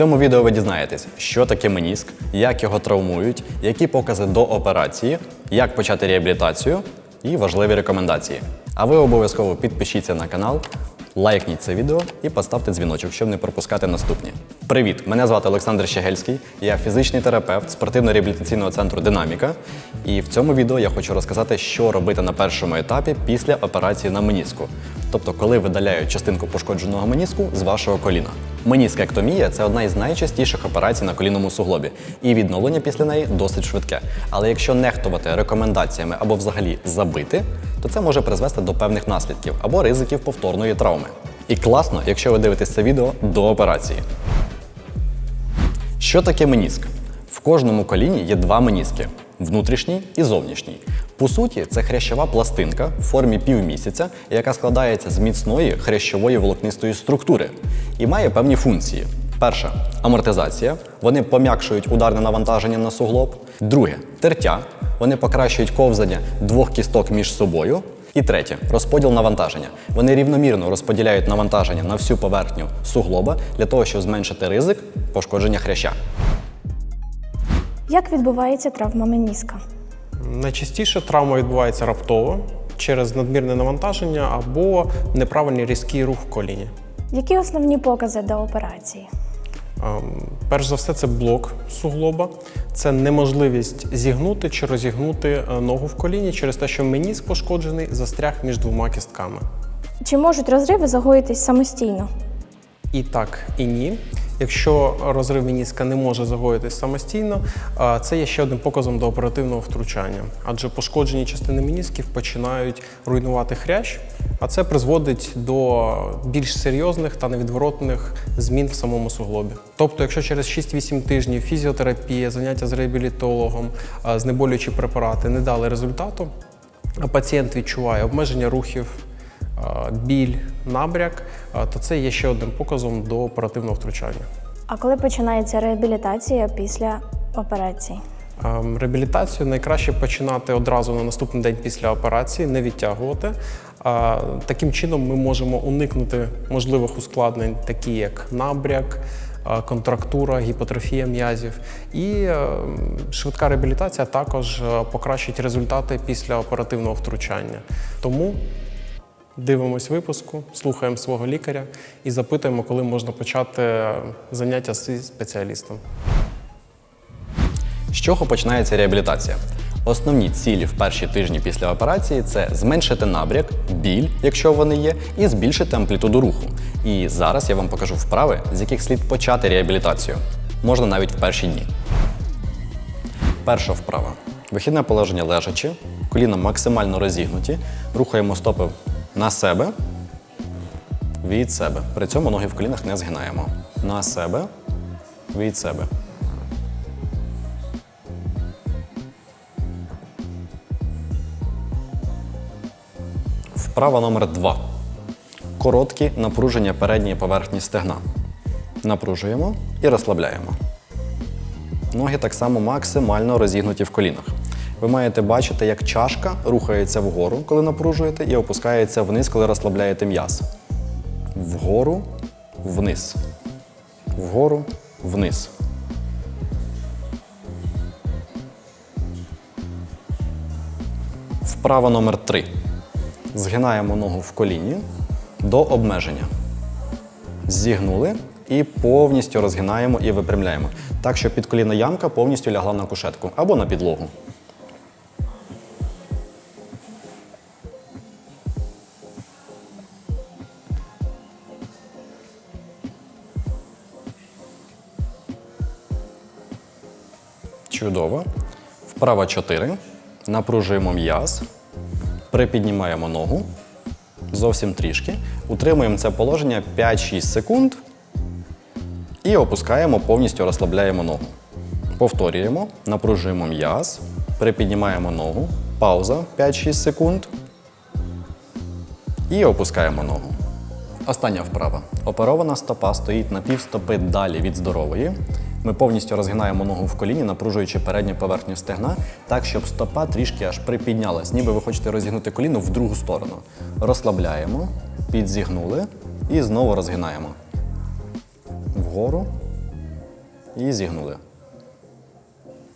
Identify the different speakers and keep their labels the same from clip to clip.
Speaker 1: цьому відео ви дізнаєтесь, що таке меніск, як його травмують, які покази до операції, як почати реабілітацію і важливі рекомендації. А ви обов'язково підпишіться на канал, лайкніть це відео і поставте дзвіночок, щоб не пропускати наступні. Привіт! Мене звати Олександр Щегельський, я фізичний терапевт спортивно-реабілітаційного центру Динаміка. І в цьому відео я хочу розказати, що робити на першому етапі після операції на меніску. Тобто, коли видаляють частинку пошкодженого меніску з вашого коліна. Меніскектомія це одна із найчастіших операцій на колінному суглобі, і відновлення після неї досить швидке. Але якщо нехтувати рекомендаціями або взагалі забити, то це може призвести до певних наслідків або ризиків повторної травми. І класно, якщо ви дивитесь це відео до операції. Що таке меніск? В кожному коліні є два меніски внутрішній і зовнішній. По суті, це хрящова пластинка в формі півмісяця, яка складається з міцної хрящової волокнистої структури і має певні функції. Перша амортизація. Вони пом'якшують ударне навантаження на суглоб. Друге тертя. Вони покращують ковзання двох кісток між собою. І третє розподіл навантаження. Вони рівномірно розподіляють навантаження на всю поверхню суглоба для того, щоб зменшити ризик пошкодження хряща.
Speaker 2: Як відбувається травма меніска?
Speaker 3: Найчастіше травма відбувається раптово через надмірне навантаження або неправильний різкий рух в коліні.
Speaker 2: Які основні покази до операції?
Speaker 3: Ем, Перш за все, це блок суглоба, це неможливість зігнути чи розігнути е, ногу в коліні через те, що меніск пошкоджений застряг між двома кістками.
Speaker 2: Чи можуть розриви загоїтись самостійно?
Speaker 3: І так, і ні. Якщо розрив меніска не може загоїтись самостійно, це є ще одним показом до оперативного втручання, адже пошкоджені частини менісків починають руйнувати хрящ, а це призводить до більш серйозних та невідворотних змін в самому суглобі. Тобто, якщо через 6-8 тижнів фізіотерапія, заняття з реабілітологом, знеболюючі препарати не дали результату, а пацієнт відчуває обмеження рухів, біль, набряк, то це є ще одним показом до оперативного втручання.
Speaker 2: А коли починається реабілітація після операції?
Speaker 3: Ем, Реабілітацію найкраще починати одразу на наступний день після операції, не відтягувати. Таким чином ми можемо уникнути можливих ускладнень, такі як набряк, контрактура, гіпотрофія м'язів. І е, швидка реабілітація також е, покращить результати після оперативного втручання. Тому дивимось випуску, слухаємо свого лікаря і запитуємо, коли можна почати заняття зі спеціалістом.
Speaker 1: З чого починається реабілітація? Основні цілі в перші тижні після операції це зменшити набряк, біль, якщо вони є, і збільшити амплітуду руху. І зараз я вам покажу вправи, з яких слід почати реабілітацію. Можна навіть в перші дні. Перша вправа. Вихідне положення лежачи, коліна максимально розігнуті, рухаємо стопи на себе, від себе. При цьому ноги в колінах не згинаємо. На себе, від себе. Вправа номер 2. Короткі напруження передньої поверхні стегна. Напружуємо і розслабляємо. Ноги так само максимально розігнуті в колінах. Ви маєте бачити, як чашка рухається вгору, коли напружуєте, і опускається вниз, коли розслабляєте м'яз. Вгору, вниз. Вгору, вниз. Вправа номер 3. Згинаємо ногу в коліні до обмеження. Зігнули і повністю розгинаємо і випрямляємо. Так, щоб підколінна ямка повністю лягла на кушетку або на підлогу. Чудово. Вправа 4. Напружуємо м'яз. Припіднімаємо ногу зовсім трішки. Утримуємо це положення 5-6 секунд і опускаємо, повністю розслабляємо ногу. Повторюємо, напружуємо м'яз, припіднімаємо ногу, пауза 5-6 секунд і опускаємо ногу. Остання вправа. Оперована стопа стоїть на півстопи далі від здорової. Ми повністю розгинаємо ногу в коліні, напружуючи передню поверхню стегна, так, щоб стопа трішки аж припіднялась, ніби ви хочете розігнути коліно в другу сторону. Розслабляємо, підзігнули і знову розгинаємо. Вгору, і зігнули.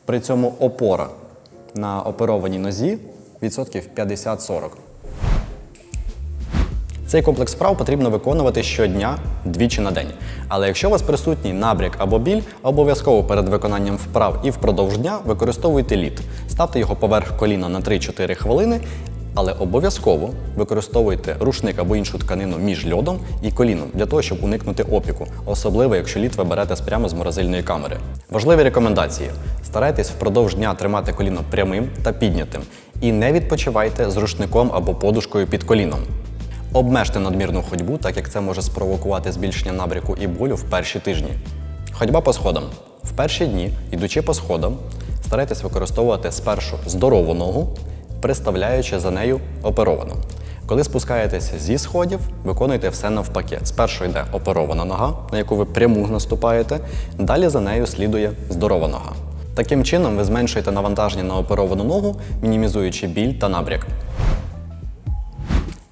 Speaker 1: При цьому опора на оперованій нозі відсотків 50-40. Цей комплекс вправ потрібно виконувати щодня двічі на день. Але якщо у вас присутній набряк або біль, обов'язково перед виконанням вправ і впродовж дня використовуйте лід. Ставте його поверх коліна на 3-4 хвилини, але обов'язково використовуйте рушник або іншу тканину між льодом і коліном для того, щоб уникнути опіку, особливо якщо лід ви берете прямо з морозильної камери. Важливі рекомендації: старайтесь впродовж дня тримати коліно прямим та піднятим і не відпочивайте з рушником або подушкою під коліном. Обмежте надмірну ходьбу, так як це може спровокувати збільшення набряку і болю в перші тижні. Ходьба по сходам. В перші дні, йдучи по сходам, старайтесь використовувати спершу здорову ногу, приставляючи за нею оперовану. Коли спускаєтеся зі сходів, виконуйте все навпаки. Спершу йде оперована нога, на яку ви пряму наступаєте, далі за нею слідує здорова нога. Таким чином ви зменшуєте навантаження на оперовану ногу, мінімізуючи біль та набряк.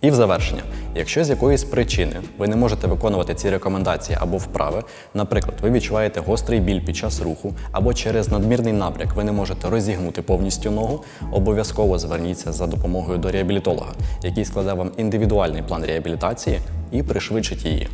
Speaker 1: І в завершення, якщо з якоїсь причини ви не можете виконувати ці рекомендації або вправи, наприклад, ви відчуваєте гострий біль під час руху, або через надмірний набряк ви не можете розігнути повністю ногу, обов'язково зверніться за допомогою до реабілітолога, який складе вам індивідуальний план реабілітації і пришвидшить її.